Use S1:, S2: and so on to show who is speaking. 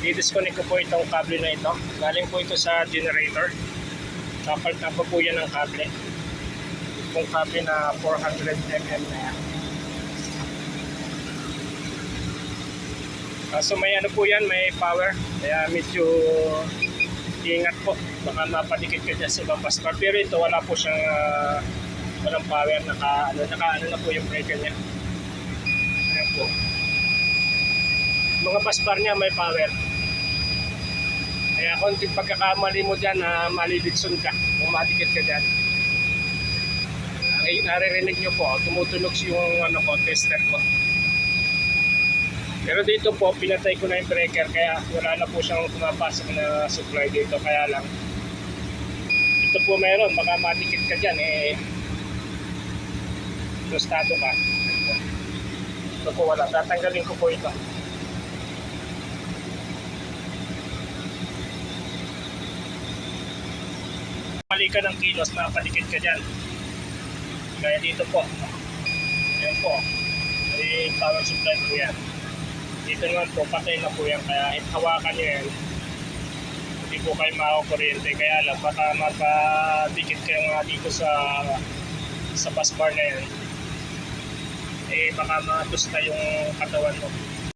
S1: i-disconnect ko po itong kable na ito. Galing po ito sa generator. Kapalitan po po yan ng kable. Itong kable na 400 mm na yan. Kaso may ano po yan, may power. Kaya medyo ingat po. Baka mapadikit ka dyan sa ibang passport. Pero ito wala po siyang ah, walang power. Naka, ano, naka ano na po yung breaker niya. Ayan po. Mga passport niya may power. Kaya konting pagkakamali mo dyan, na malilitson ka. Kung madikit ka dyan. Ay, naririnig nyo po, tumutunog yung ano ko, tester ko. Pero dito po, pinatay ko na yung breaker kaya wala na po siyang pumapasok na supply dito. Kaya lang, ito po meron, baka matikit ka dyan, eh, tostado ka. Ito po wala, tatanggalin ko po ito. Mali ka ng kilos, napadikit ka dyan. Kaya dito po, ayan po, may power supply po yan. Dito naman po, patay na po yan. Kaya hawakan nyo yan. Hindi po kayo makakuryente. Kaya lang, baka mapadikit kayo nga dito sa sa bus bar na yan. Eh, baka matusta yung katawan mo.